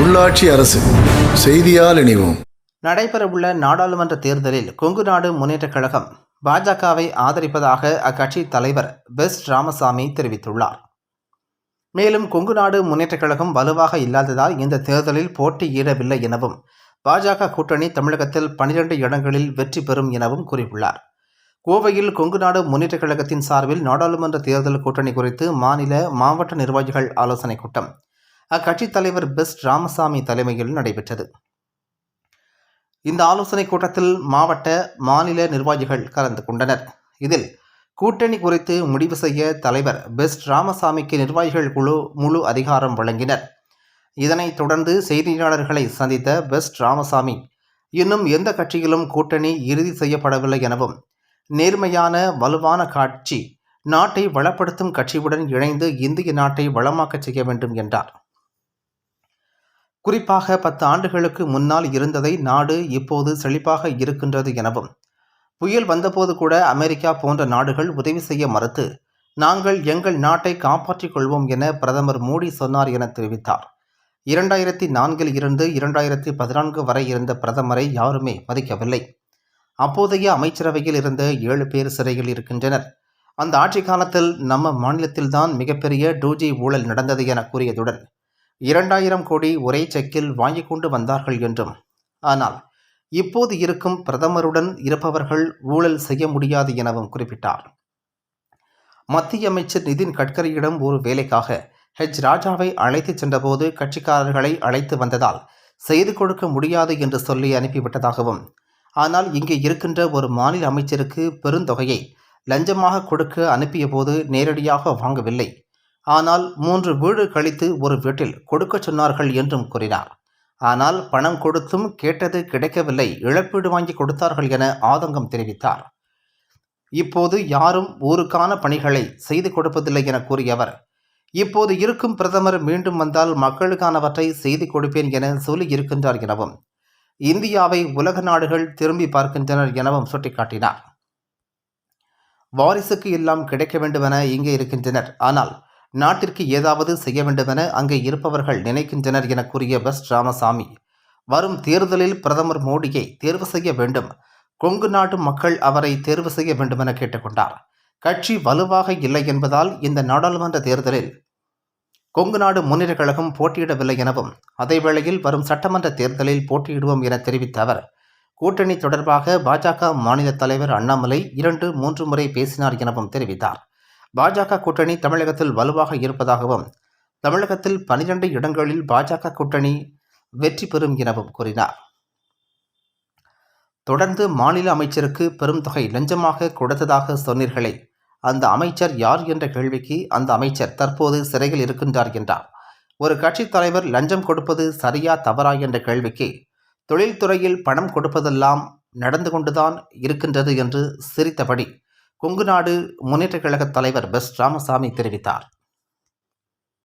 உள்ளாட்சி அரசு செய்தியால் இணைவோம். நடைபெறவுள்ள நாடாளுமன்ற தேர்தலில் கொங்கு நாடு முன்னேற்றக் கழகம் பாஜகவை ஆதரிப்பதாக அக்கட்சி தலைவர் பெஸ்ட் ராமசாமி தெரிவித்துள்ளார். மேலும் கொங்கு நாடு முன்னேற்றக் கழகம் வலுவாக இல்லாததால் இந்த தேர்தலில் போட்டியிடவில்லை எனவும் பாஜக கூட்டணி தமிழகத்தில் பனிரெண்டு இடங்களில் வெற்றி பெறும் எனவும் கூறியுள்ளார். கோவையில் கொங்கு நாடு முன்னேற்றக் கழகத்தின் சார்பில் நாடாளுமன்ற தேர்தல் கூட்டணி குறித்து மாநில மாவட்ட நிர்வாகிகள் ஆலோசனைக் கூட்டம். அக்கட்சித் தலைவர் பெஸ்ட் ராமசாமி தலைமையில் நடைபெற்றது. இந்த ஆலோசனைக் கூட்டத்தில் மாவட்ட மாநில நிர்வாகிகள் கலந்து கொண்டனர். இதில் கூட்டணி குறித்து முடிவு செய்ய தலைவர் பெஸ்ட் ராமசாமிக்கு நிர்வாகிகள் குழு முழு அதிகாரம் வழங்கினர். இதனைத் தொடர்ந்து செய்தியாளர்களை சந்தித்த பெஸ்ட் ராமசாமி இன்னும் எந்த கட்சியிலும் கூட்டணி இறுதி செய்யப்படவில்லை எனவும் நேர்மையான வலுவான காட்சி நாட்டை வளப்படுத்தும் கட்சியுடன் இணைந்து இந்திய நாட்டை வளமாக்கச் செய்ய வேண்டும் என்றார். குறிப்பாக பத்து ஆண்டுகளுக்கு முன்னால் இருந்ததை நாடு இப்போது செழிப்பாக இருக்கின்றது எனவும் புயல் வந்தபோது கூட அமெரிக்கா போன்ற நாடுகள் உதவி செய்ய மறுத்து நாங்கள் எங்கள் நாட்டை காப்பாற்றிக் கொள்வோம் என பிரதமர் மோடி சொன்னார் என தெரிவித்தார். இரண்டாயிரத்தி நான்கில் இருந்து இரண்டாயிரத்தி பதினான்கு வரை இருந்த பிரதமரை யாருமே மதிக்கவில்லை. அப்போதைய அமைச்சரவையில் இருந்த ஏழு பேர் சிறையில் இருக்கின்றனர். அந்த ஆட்சி காலத்தில் நம்ம மாநிலத்தில்தான் மிகப்பெரிய டூஜி ஊழல் நடந்தது என கூறியதுடன் இரண்டாயிரம் கோடி ஒரே செக்கில் வாங்கி கொண்டு வந்தார்கள் என்றும். ஆனால் இப்போது இருக்கும் பிரதமருடன் இருப்பவர்கள் ஊழல் செய்ய முடியாது எனவும் குறிப்பிட்டார். மத்திய அமைச்சர் நிதின் கட்கரியிடம் ஒரு வேலைக்காக ஹெச். ராஜாவை அழைத்துச் சென்றபோது கட்சிக்காரர்களை அழைத்து வந்ததால் செய்து கொடுக்க முடியாது என்று சொல்லி அனுப்பிவிட்டதாகவும் ஆனால் இங்கே இருக்கின்ற ஒரு மாநில அமைச்சருக்கு பெருந்தொகையை லஞ்சமாக கொடுக்க அனுப்பியபோது நேரடியாக வாங்கவில்லை. ஆனால் மூன்று வீடு கழித்து ஒரு வீட்டில் கொடுக்கச் சொன்னார்கள் என்றும் கூறினார். ஆனால் பணம் கொடுத்தும் கேட்டது கிடைக்கவில்லை இழப்பீடு வாங்கி கொடுத்தார்கள் என ஆதங்கம் தெரிவித்தார். இப்போது யாரும் ஊருக்கான பணிகளை செய்து கொடுப்பதில்லை என கூறிய அவர் இப்போது இருக்கும் பிரதமர் மீண்டும் வந்தால் மக்களுக்கானவற்றை செய்து கொடுப்பேன் என சொல்லி இருக்கின்றார் எனவும் இந்தியாவை உலக நாடுகள் திரும்பி பார்க்கின்றனர் எனவும் சுட்டிக்காட்டினார். வாரிசுக்கு எல்லாம் கிடைக்க வேண்டுமென இங்கே இருக்கின்றனர். ஆனால் நாட்டிற்கு ஏதாவது செய்ய வேண்டுமென அங்கே இருப்பவர்கள் நினைக்கின்றனர் என கூறிய எஸ். ராமசாமி. வரும் தேர்தலில் பிரதமர் மோடியை தேர்வு செய்ய வேண்டும். கொங்கு நாட்டு மக்கள் அவரை தேர்வு செய்ய வேண்டுமென கேட்டுக்கொண்டார். கட்சி வலுவாக இல்லை என்பதால் இந்த நாடாளுமன்ற தேர்தலில் கொங்கு நாடு முன்னேற்ற கழகம் போட்டியிடவில்லை எனவும் அதேவேளையில் வரும் சட்டமன்ற தேர்தலில் போட்டியிடுவோம் என தெரிவித்த அவர் கூட்டணி தொடர்பாக பாஜக மாநில தலைவர் அண்ணாமலை இரண்டு மூன்று முறை பேசினார் எனவும் தெரிவித்தார். பாஜக கூட்டணி தமிழகத்தில் வலுவாக இருப்பதாகவும் தமிழகத்தில் பனிரெண்டு இடங்களில் பாஜக கூட்டணி வெற்றி பெறும் எனவும் கூறினார். தொடர்ந்து மாநில அமைச்சருக்கு பெரும் தொகை லஞ்சமாக கொடுத்ததாக சொன்னீர்களே அந்த அமைச்சர் யார் என்ற கேள்விக்கு அந்த அமைச்சர் தற்போது சிறையில் இருக்கின்றார் என்றார். ஒரு கட்சித் தலைவர் லஞ்சம் கொடுப்பது சரியா தவறா என்ற கேள்விக்கு தொழில்துறையில் பணம் கொடுப்பதெல்லாம் நடந்து கொண்டுதான் இருக்கின்றது என்று சிரித்தபடி கொங்கு நாடு முன்னேற்றக் கழக தலைவர் பெஸ் ராமசாமி தெரிவித்தார்.